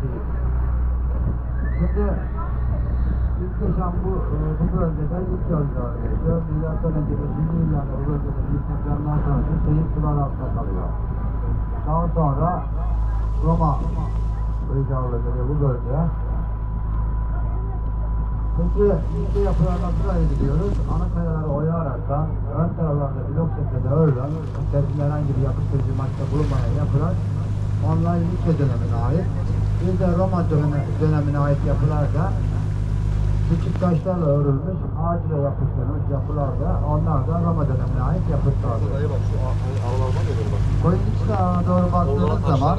Batıkşehir. Şimdi ilk yaşam bu, e, bu bölgede ilk gözler geçiyor. Milattan önce 5. yıllarda bu bölgede ilk depremden sonra şehir sular altında kalıyor. Daha sonra Roma uygarlığı geliyor bu bölgeye. Peki ilk yapılarına sıraya gidiyoruz. Ana kayaları oyaraktan ön taraflarda blok şeklinde örülen, içerisinde herhangi bir yapı kırıcı madde bulunmayan yapılar onlar Likya dönemine ait. Bir de Roma dönemi, dönemine ait yapılar da küçük taşlarla örülmüş, ağaçla yapıştırılmış yapılar da onlar da Roma dönemine ait yapıtlardır. Buraya bak şu aralardan geliyor bak. Koyun içine doğru baktığınız zaman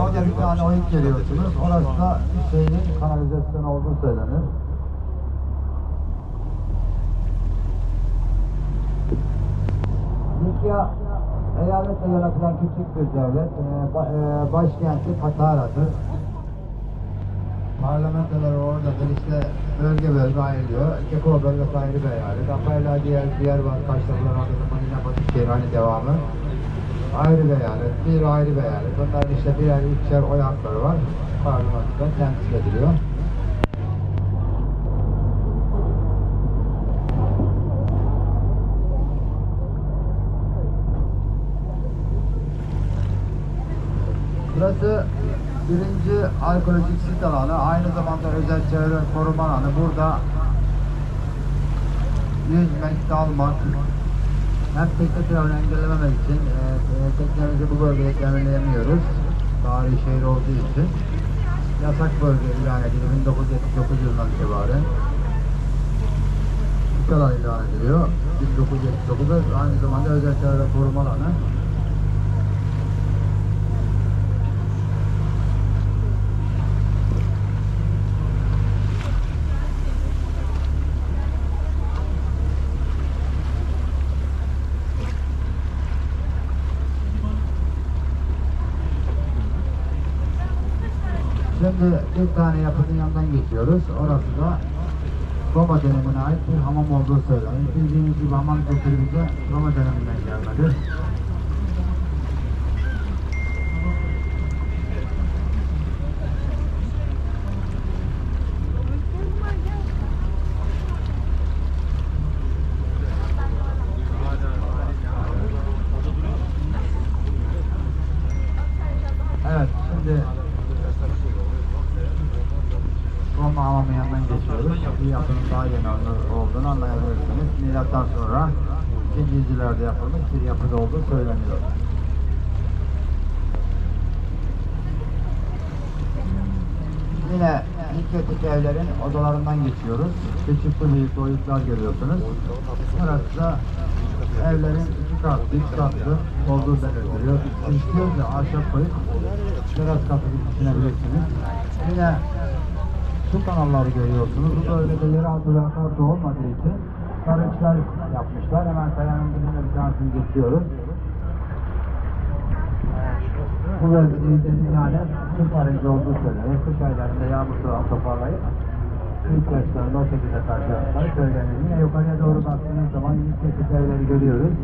orada bir tane oyuk görüyorsunuz. Orası da Hüseyin'in kanalizasyon olduğu söylenir. Likya eyaletle yönetilen küçük bir devlet. Ee, ba- başkenti Patara'dır. Parlamentolar oradadır. İşte bölge bölge ayrılıyor. Keko bölgesi ayrı bir eyalet. Apayla diğer diğer var. Kaşlarlar orada Manina Batıkşehir aynı devamı. Ayrı bir eyalet. Bir ayrı bir eyalet. Onların işte birer ikişer oy hakları var. Parlamentoda temsil ediliyor. Burası arkeolojik sit alanı, aynı zamanda özel çevre koruma alanı. Burada yüzmek, dalmak, hem tekne trafiğini engellememek için e, e, teknemizi bu bölgede demirleyemiyoruz. Tarihi şehir olduğu için. Yasak bölge ilan edildi 1979 yılından itibaren. Bu kadar ilan ediliyor. 1979'da aynı zamanda özel çevre koruma alanı. Şimdi bir tane yapının yanından geçiyoruz. Orası da Roma dönemine ait bir hamam olduğu söyleniyor. Bildiğiniz gibi hamam kültürü bize Roma döneminden gelmedi. Evet, şimdi Roma hamamı yanından geçiyoruz. Bir yapının daha yeni olduğunu anlayabilirsiniz. Milattan sonra yüzyıllarda yapılmış bir yapıda olduğu söyleniyor. Yine Hikmet'teki evlerin odalarından geçiyoruz. Küçüklü büyük boyutlar görüyorsunuz. Burası da evlerin iki katlı, üç katlı olduğu belirtiliyor. İstiyoruz da ahşap koyup teras katı düşünebilirsiniz. Yine su kanalları görüyorsunuz. Bu bölgede yeraltı ve akarsu olmadığı için sarıçlar yapmışlar. Hemen kayanın dibinde bir tanesini geçiyoruz. Bu bölgede yani su barajı olduğu söyleniyor. Kış aylarında yağmur sularını toparlayıp ilk yaşlarında o şekilde karşılaştıkları söyleniyor. Yine yukarıya doğru baktığınız zaman ilk yaşık evleri görüyoruz.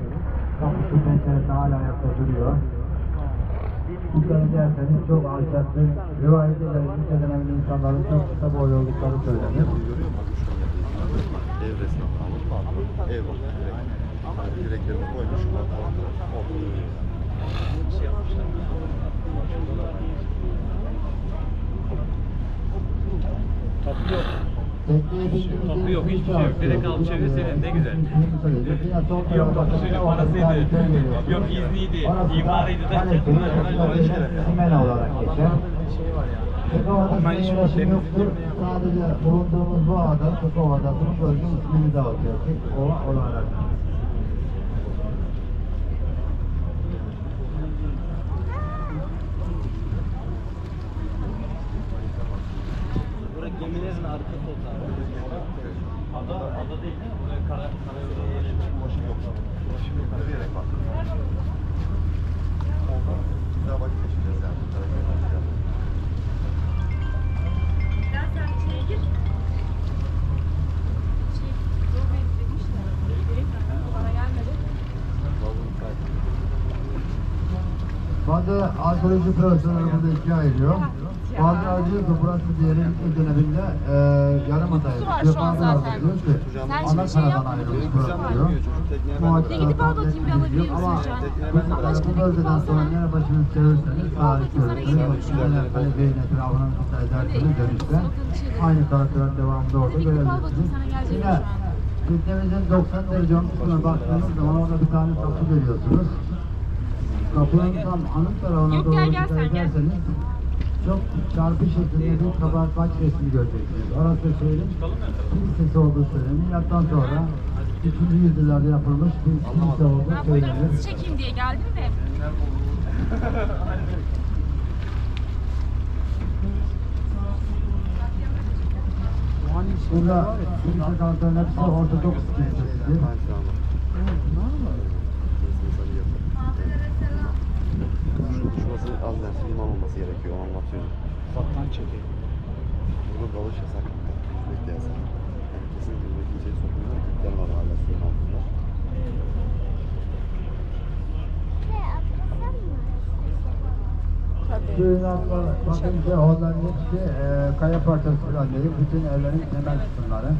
Kapısı penceresi hala ayakta duruyor. Dikkat ederseniz çok alçaklı, rivayet ederek ilk dönemin insanların çok kısa boylu oldukları söylenir. Görüyor musun? Ev resmi. Abi? Ev bak. Direkt. Hani direklerini koymuş. Ortada. Tapu yok. Tapu yok, hiçbir şey yok. Direkt yok. al çevir senin, ne güzel. Yok bir tane parasıydı. Yok izniydi, imarıydı derken bunlar hemen da şeyler. Simene olarak geçer. Şey var ya. Kekova'da Ama deniz yoktur. Sadece bulunduğumuz bu ada, Kekova'da bu bölge ismini dağıtıyor. Tek olarak. Burası gemilerin arka sokağı. Ada, ada değil değil mi? Buraya kara, karayolu Ulaşım yok. Ulaşım yok. Yürüyerek bak. Oradan bir daha vakit geçireceğiz yani. Karaköy'den çıkardık. Ya sen şeye gir. Şey, yol demişler. Gerek yok. Bana gelmedi. Bazı arkeoloji profesörleri burada ikiye ayırıyor. Bazıları diyor ki burası diyelim ilk döneminde e, var şu an Bazıları zaten. diyor ki ana şey karadan yapma. ayrılmış burası diyor. Muhakkak gidip al bakayım, bir alabilir ama misin an? bu- bölgeden sonra alsana. nere başınız çevirirseniz tarih görürsünüz. hani beyin etrafına kısa ederseniz dönüşte aynı karakterin devamında orada görebilirsiniz. Yine şu an. Teknemizin 90 derece kısmına baktığınız zaman orada bir tane kapı görüyorsunuz. Kapının tam anıt tarafına Yok, doğru gel, gel, dikkat sen gel. ederseniz çok çarpı şeklinde bir kabartmaç resmi göreceksiniz. Orası şehrin kilisesi olduğu söyleniyor. Milattan sonra 3. yüzyıllarda yapılmış bir kilise olduğu Ben söylenir. fotoğrafınızı çekeyim diye geldim de. Burada kilise kantonun hepsi Ortodoks kilisesidir. Anlatıyor. Uzaktan çekeyim. Burada dalış yasak. Kesinlikle yasak. Yani kesinlikle burada kimseyi sokmuyorlar. Kütler var hala suyun altında. Suyun altına bakınca onların hepsi e, kaya parçası falan değil. Bütün evlerin temel kısımları.